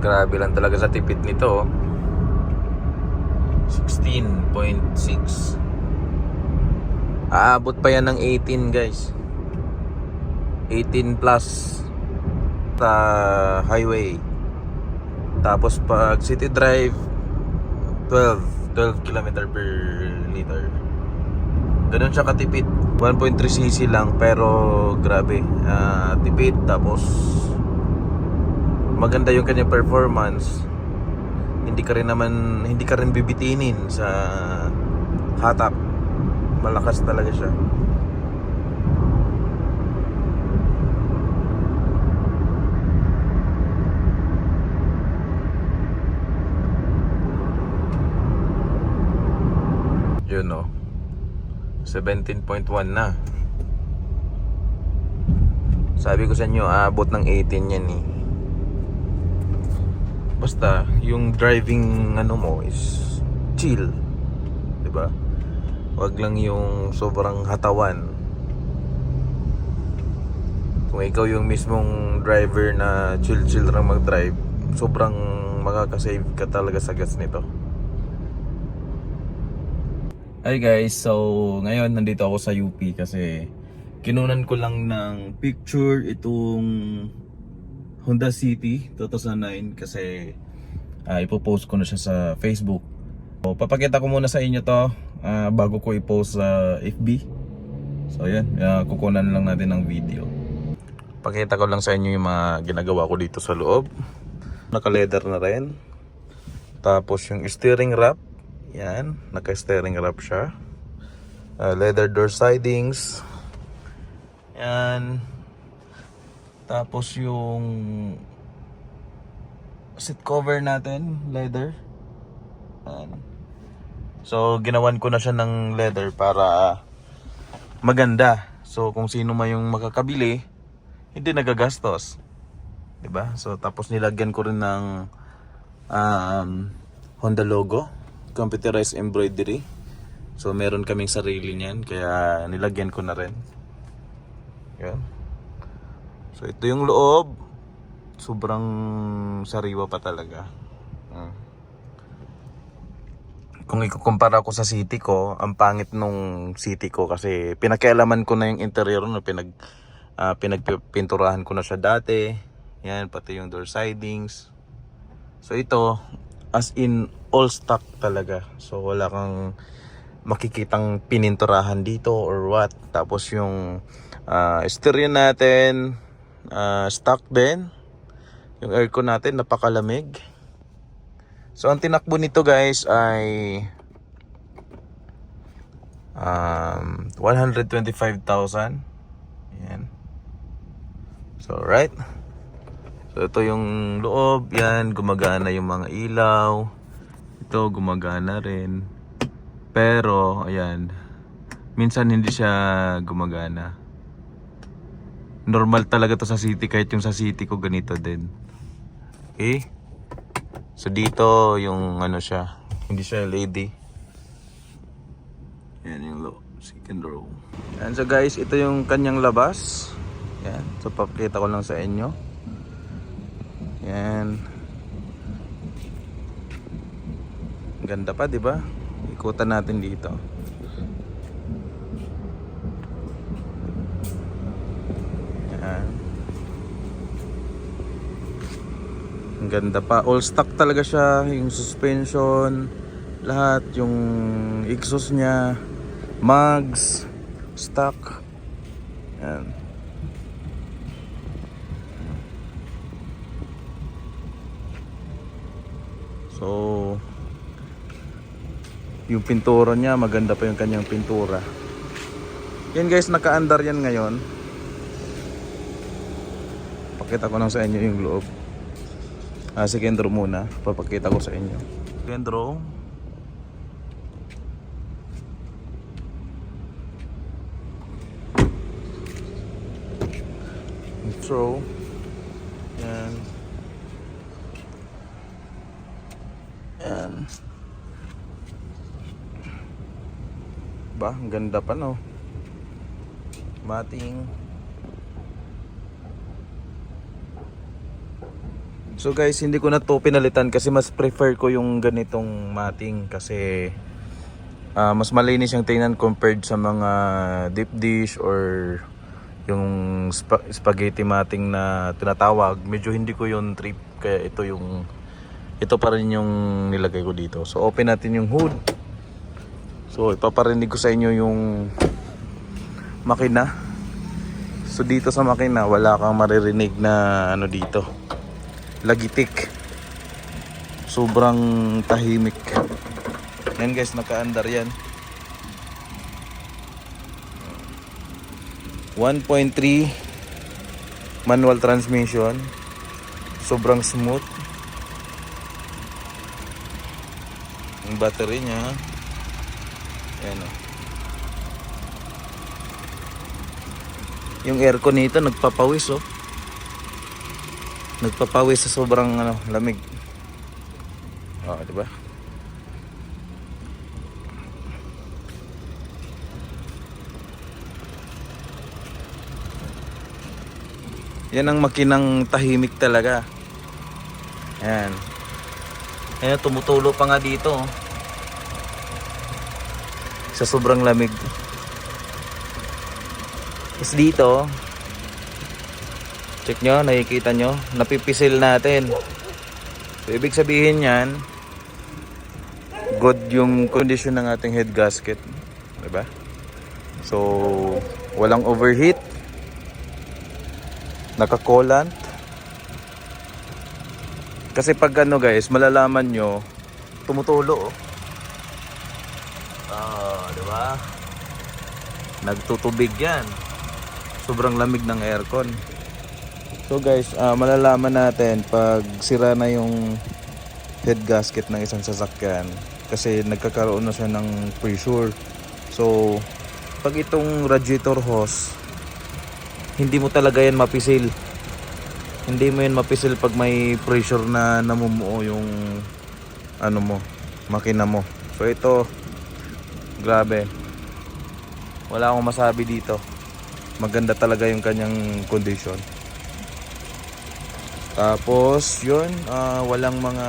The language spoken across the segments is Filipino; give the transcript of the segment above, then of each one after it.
Grabe lang talaga sa tipid nito. oh. 16.6 Aabot pa yan ng 18 guys. 18 plus sa highway. Tapos pag city drive 12 12 km per liter. Ganun siya katipid. 1.3cc lang pero grabe ah, tipid. Tapos maganda yung kanyang performance hindi ka rin naman hindi ka rin bibitinin sa hatak malakas talaga siya. Yun o 17.1 na. Sabi ko sa inyo aabot ng 18 yan eh basta yung driving ano mo is chill. 'di ba wag lang yung sobrang hatawan. Kung ikaw yung mismong driver na chill chill lang mag-drive sobrang makakasave ka talaga sa gas nito. Hi guys, so ngayon nandito ako sa UP kasi kinunan ko lang ng picture itong Honda City 2009 kasi uh, ipopost ko na siya sa Facebook. So, papakita ko muna sa inyo to ah, bago ko i-post sa FB. So yan, uh, kukunan lang natin ng video. Pakita ko lang sa inyo yung mga ginagawa ko dito sa loob. Naka-leather na rin. Tapos yung steering wrap, yan, naka-steering wrap siya. Ah, leather door sidings. Yan. Tapos yung seat cover natin, leather. Yan. So, ginawan ko na siya ng leather para maganda. So, kung sino man yung makakabili, hindi nagagastos. 'Di ba? So, tapos nilagyan ko rin ng um, Honda logo, computerized embroidery. So, meron kaming sarili niyan, kaya nilagyan ko na rin. Yan. So ito yung loob. Sobrang sariwa pa talaga. Mm. Kung ikukumpara ko sa city ko, ang pangit nung city ko kasi pinakialaman ko na yung interior no, pinag ah, pinagpinturahan ko na siya dati. Yan, pati yung door sidings. So ito, as in all stock talaga. So wala kang makikitang pininturahan dito or what. Tapos yung uh, stereo natin, uh, stock din. Yung aircon natin, napakalamig. So, ang tinakbo nito guys ay um, 125,000. Yan. So, right. So, ito yung loob. Yan, gumagana yung mga ilaw. Ito, gumagana rin. Pero, ayan. Minsan hindi siya gumagana normal talaga to sa city kahit yung sa city ko ganito din. Okay so dito yung ano siya hindi siya lady. Yan yung low second row. Yan so guys ito yung kanyang labas. Yan so papakita ko lang sa inyo. Yan. Ganda pa di ba? Ikutan natin dito Ang ganda pa. All stock talaga siya. Yung suspension, lahat. Yung exhaust niya, mugs, stock. Yan. So, yung pintura niya, maganda pa yung kanyang pintura. Yan guys, naka-andar yan ngayon. Pakita ko lang sa inyo yung loob. Ah, second row muna. Papakita ko sa inyo. Next row. Yan. Yan. Ba, ang ganda pa no. Mating So guys, hindi ko na to pinalitan kasi mas prefer ko yung ganitong mating kasi ah, mas malinis yung tingnan compared sa mga deep dish or yung spa- spaghetti mating na tinatawag. Medyo hindi ko yung trip kaya ito yung ito pa rin yung nilagay ko dito. So open natin yung hood. So ipaparinig ko sa inyo yung makina. So dito sa makina wala kang maririnig na ano dito. Lagitik. Sobrang tahimik. Yan guys, nakaandar yan. 1.3 manual transmission. Sobrang smooth. Yung battery niya. Ayan o. Yung aircon nito nagpapawis oh. Nagpapawis sa sobrang ano, lamig. Oh, di ba? Yan ang makinang tahimik talaga. Ayan. Ayan, tumutulo pa nga dito. oh. Sa sobrang lamig. Is dito, check nyo, nakikita nyo, napipisil natin. So, ibig sabihin yan, good yung condition ng ating head gasket. Diba? So, walang overheat. Naka-coolant. Kasi pag ano guys, malalaman nyo, tumutulo oh. Ah, di ba? Nagtutubig yan. Sobrang lamig ng aircon. So guys, ah, malalaman natin pag sira na yung head gasket ng isang sasakyan kasi nagkakaroon na siya ng pressure. So, pag itong radiator hose, hindi mo talaga yan mapisil. Hindi mo yan mapisil pag may pressure na namumuo yung ano mo, makina mo. So ito, grabe. Wala akong masabi dito. Maganda talaga yung kanyang condition. Tapos, yun, ah, walang mga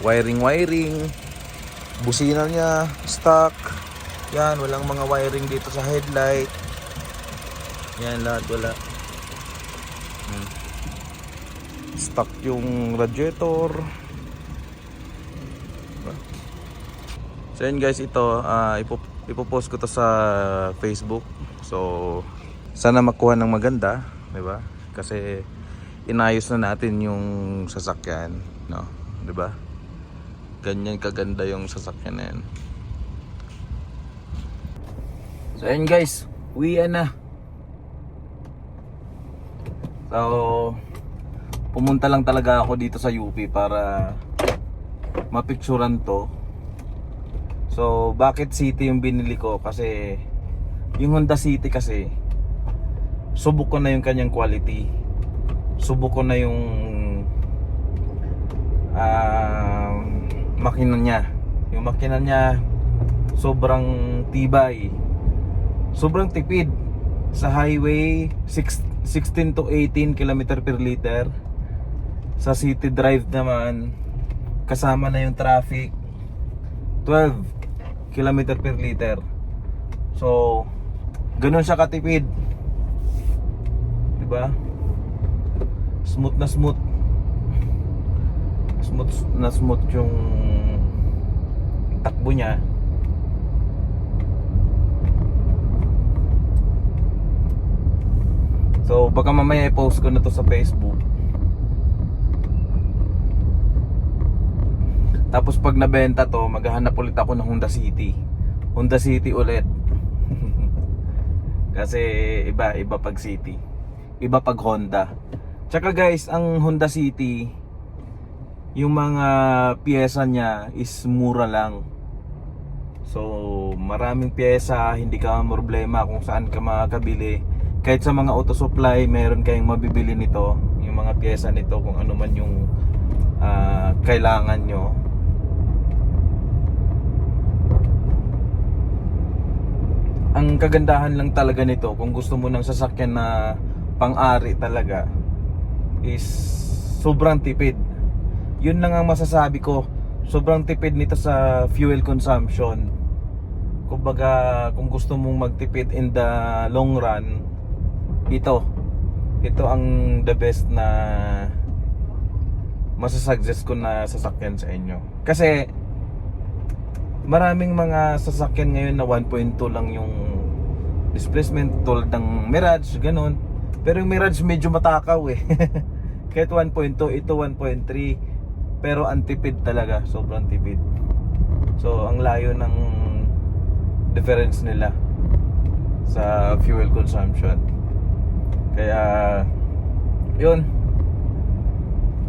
wiring-wiring. Busina niya, stock. Yan, walang mga wiring dito sa headlight. Yan, lahat wala. Hmm. Stock yung radiator. So yun guys, ito, ah, ipo, ipopost ko to sa Facebook. So, sana makuha ng maganda, di ba? Kasi inayos na natin yung sasakyan, no? Di ba? Ganyan kaganda yung sasakyan na yan. So yun guys, uwi na. So, pumunta lang talaga ako dito sa UP para mapicturan to. So, bakit City yung binili ko? Kasi, yung Honda City kasi, subok ko na yung kanyang quality. Subok ko na yung ah, makina niya. Yung makina niya, sobrang tibay. Sobrang tipid. Sa highway, 6, 16 to 18 km per liter. Sa city drive naman, kasama na yung traffic, 12 km per liter. So, ganun siya katipid. 'Di ba? Smooth na smooth. Smooth na smooth yung takbo niya. So, baka mamaya i-post ko na to sa Facebook. Tapos pag nabenta to, maghahanap ulit ako ng Honda City. Honda City ulit. Kasi iba, iba pag City. Iba pag Honda. Tsaka guys, ang Honda City, yung mga pyesa niya is mura lang. So, maraming pyesa, hindi ka problema kung saan ka makakabili. Kahit sa mga auto supply, meron kayong mabibili nito, yung mga pyesa nito kung ano man yung ah, kailangan nyo. ang kagandahan lang talaga nito kung gusto mo ng sasakyan na pang-ari talaga is sobrang tipid. Yun lang ang masasabi ko. Sobrang tipid nito sa fuel consumption. Kumbaga, kung gusto mong magtipid in the long run, ito. Ito ang the best na masasuggest ko na sasakyan sa inyo. Kasi, maraming mga sasakyan ngayon na 1.2 lang yung displacement tulad ng Mirage, ganun. Pero yung Mirage medyo matakaw eh. Kahit 1.2, ito 1.3. Pero ang tipid talaga, sobrang tipid. So, ang layo ng difference nila sa fuel consumption. Kaya, yun.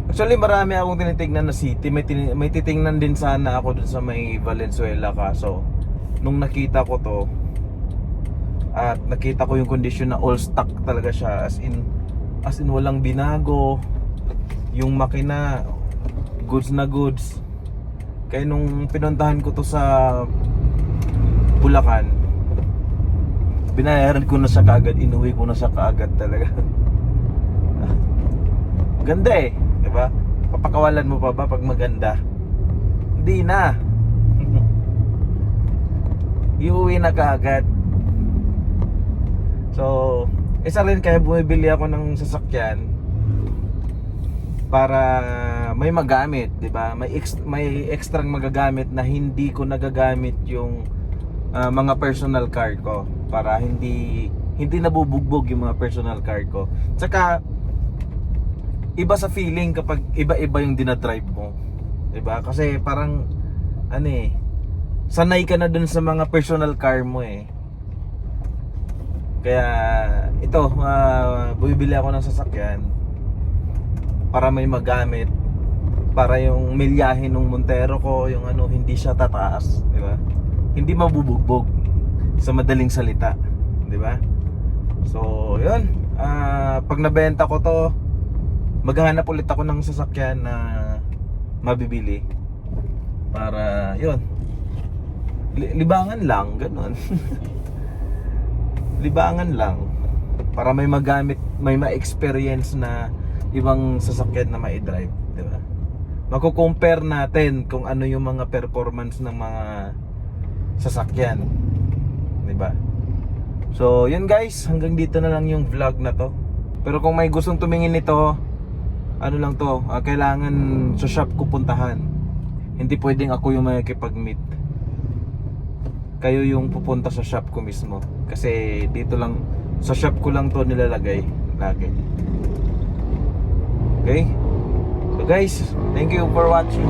Actually, marami akong tinitignan na city. May, tin- may titingnan din sana ako dun sa may Valenzuela kaso nung nakita ko to at nakita ko yung condition na all stock talaga siya as in as in walang binago yung makina goods na goods. Kaya nung pinuntahan ko to sa Bulacan binayaran ko na siya kaagad inuwi ko na siya kaagad talaga. Ganda eh di ba? Papakawalan mo pa ba pag maganda? Hindi na. Iuwi na kaagad So, isa rin kaya bumibili ako ng sasakyan para may magamit, 'di ba? May ex- may extrang magagamit na hindi ko nagagamit yung ah, mga personal car ko para hindi hindi nabubugbog yung mga personal car ko. Tsaka iba sa feeling kapag iba-iba yung dinadrive mo. 'Di ba? Kasi parang ano eh sanay ka na dun sa mga personal car mo eh. Kaya ito, uh, bumibili ako ng sasakyan para may magamit para yung milyahe ng Montero ko, yung ano, hindi siya tataas, di ba? Hindi mabubugbog sa madaling salita, di ba? So, yun. Ah, pag nabenta ko to, maghahanap ulit ako ng sasakyan na mabibili para yun. Li- libangan lang, ganun. libangan lang para may magamit, may ma-experience na ibang sasakyan na mai-drive, di ba? Mako-compare natin kung ano yung mga performance ng mga sasakyan, di ba? So, yun guys, hanggang dito na lang yung vlog na to. Pero kung may gustong tumingin nito, ano lang to, ah, kailangan sa shop ko puntahan. Hindi pwedeng ako yung makikipag-meet kayo yung pupunta sa shop ko mismo. Kasi dito lang sa shop ko lang to nilalagay. Lagi. Okay? So guys thank you for watching